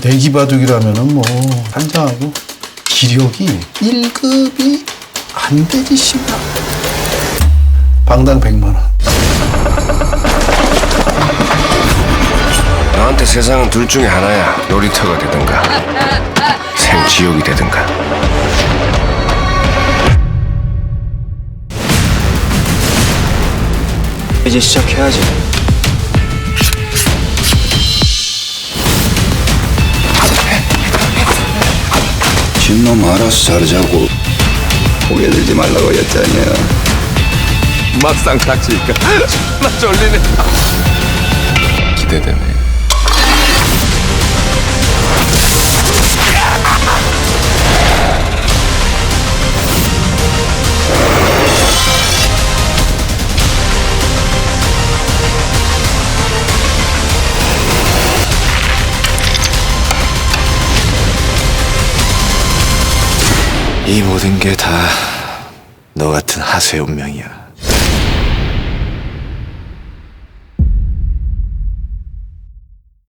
내기 바둑이라면은 뭐 한장하고 기력이 1급이 안 되지 씨발 방당 100만 원 너한테 세상은 둘 중에 하나야. 놀이터가 되든가 생지옥이 되든가. 이제 시작해야지. 진놈 알아서 자르자고 고개 들지 말라고 했잖냐 막상 닥치니까 나 졸리네. 이 모든 게 다 너 같은 하수의 운명이야.